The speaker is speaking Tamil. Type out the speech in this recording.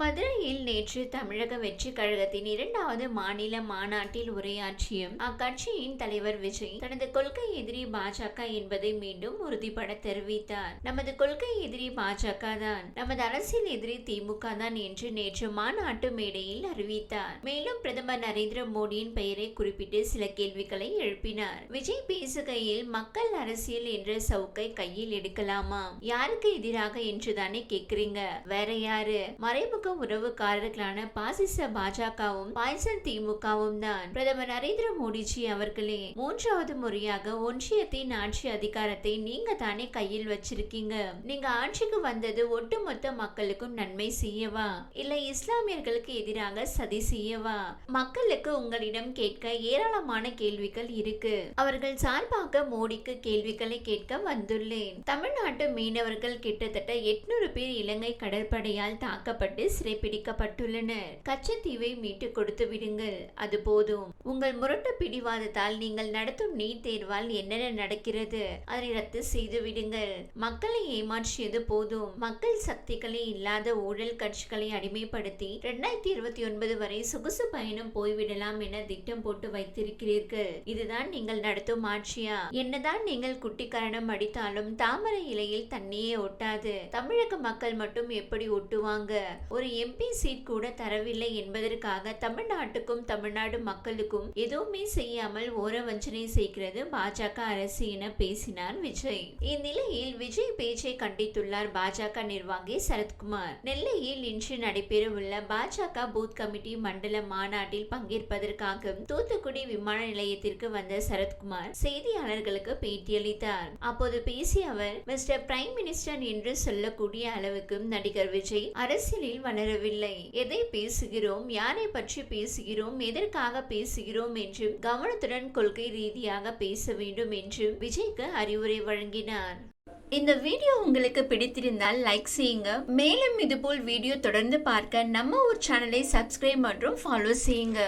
மதுரையில் நேற்று தமிழக வெற்றி கழகத்தின் இரண்டாவது மாநில மாநாட்டில் உரையாற்றிய அக்கட்சியின் தலைவர் விஜய் தனது கொள்கை எதிரி பாஜக என்பதை மீண்டும் உறுதிபட தெரிவித்தார். நமது கொள்கை எதிரி பாஜக தான் நமது அரசியல் எதிரி திமுக தான் என்று நேற்று மாநாட்டு மேடையில் அறிவித்தார். மேலும் பிரதமர் நரேந்திர மோடியின் பெயரை குறிப்பிட்டு சில கேள்விகளை எழுப்பினார். விஜய் பேசுகையில் மக்கள் அரசியல் என்ற சவுக்கை கையில் எடுக்கலாமா? யாருக்கு எதிராக என்றுதானே கேக்குறீங்க வேற யாரு? மறைமுக உறவுக்காரர்களான பாசிச பாஜகவும் பாய்சன் திமுகவும் தான். பிரதமர் நரேந்திர மோடிஜி அவர்களே மூன்றாவது முறையாக ஒன்றியத்தின் ஆட்சி அதிகாரத்தை நீங்க தானே கையில் வச்சிருக்கீங்க? நீங்க ஆட்சிக்கு வந்தது ஒட்டுமொத்த மக்களுக்கும் நன்மை செய்யவா? இல்ல இஸ்லாமியர்களுக்கு எதிராக சதி செய்யவா? மக்களுக்கு உங்களிடம் கேட்க ஏராளமான கேள்விகள் இருக்கு. அவர்கள் சார்பாக மோடிக்கு கேள்விகளை கேட்க வந்துள்ளேன். தமிழ்நாட்டு மீனவர்கள் கிட்டத்தட்ட எட்நூறு பேர் இலங்கை கடற்படையால் தாக்கப்பட்டு சிறைப்பிடிக்கப்பட்டுள்ளனர் கச்சத்தீவை மீட்டு கொடுத்து விடுங்கள். அது போதும். உங்கள் முரட்டு பிடிவாதத்தால் நீங்கள் நடத்தும் நீட் தேர்வால் என்னென்ன நடக்கிறது? அதை ரத்து செய்து விடுங்கள். மக்களை ஏமாற்றியது போதும். மக்கள் சக்திகளே இல்லாத ஊழல் கட்சிகளை அடிமைப்படுத்தி இரண்டாயிரத்தி இருபத்தி ஒன்பது வரை சொகுசு பயணம் போய்விடலாம் என திட்டம் போட்டு வைத்திருக்கிறீர்கள். இதுதான் நீங்கள் நடத்தும் ஆட்சியா? என்னதான் நீங்கள் குட்டிக்கரணம் அடித்தாலும் தாமரை இலையில் தண்ணியே ஒட்டாது. தமிழக மக்கள் மட்டும் எப்படி ஒட்டுவாங்க? ஒரு ஒரு எம்பி சீட் கூட தரவில்லை என்பதற்காக தமிழ்நாட்டுக்கும் தமிழ்நாடு மக்களுக்கும் எதுவுமே செய்யாமல் ஓர வஞ்சனை செய்கிறது பாஜக அரசு என பேசினார் விஜய். இந்நிலையில் விஜய் பேச்சை கண்டித்துள்ளார் பாஜக நிர்வாகி சரத்குமார். நெல்லையில் இன்று நடைபெறவுள்ள பாஜக பூத் கமிட்டி மண்டல மாநாட்டில் பங்கேற்பதற்காக தூத்துக்குடி விமான நிலையத்திற்கு வந்த சரத்குமார் செய்தியாளர்களுக்கு பேட்டியளித்தார். அப்போது பேசிய அவர் மிஸ்டர் பிரைம் மினிஸ்டர் என்று சொல்லக்கூடிய அளவுக்கு நடிகர் விஜய் அரசியலில் வளரவில்லை எதை பேசுகிறோம்? யாரை பற்றி பேசுகிறோம்? எதற்காக பேசுகிறோம் என்று கவனத்துடன் கொள்கை ரீதியாக பேச வேண்டும் என்று விஜய்க்கு அறிவுரை வழங்கினார். இந்த வீடியோ உங்களுக்கு பிடித்திருந்தால் லைக் செய்யுங்க. மேலும் இதுபோல் வீடியோ தொடர்ந்து பார்க்க நம்ம ஒரு சேனலை சப்ஸ்கிரைப் மற்றும் ஃபாலோ செய்யுங்க.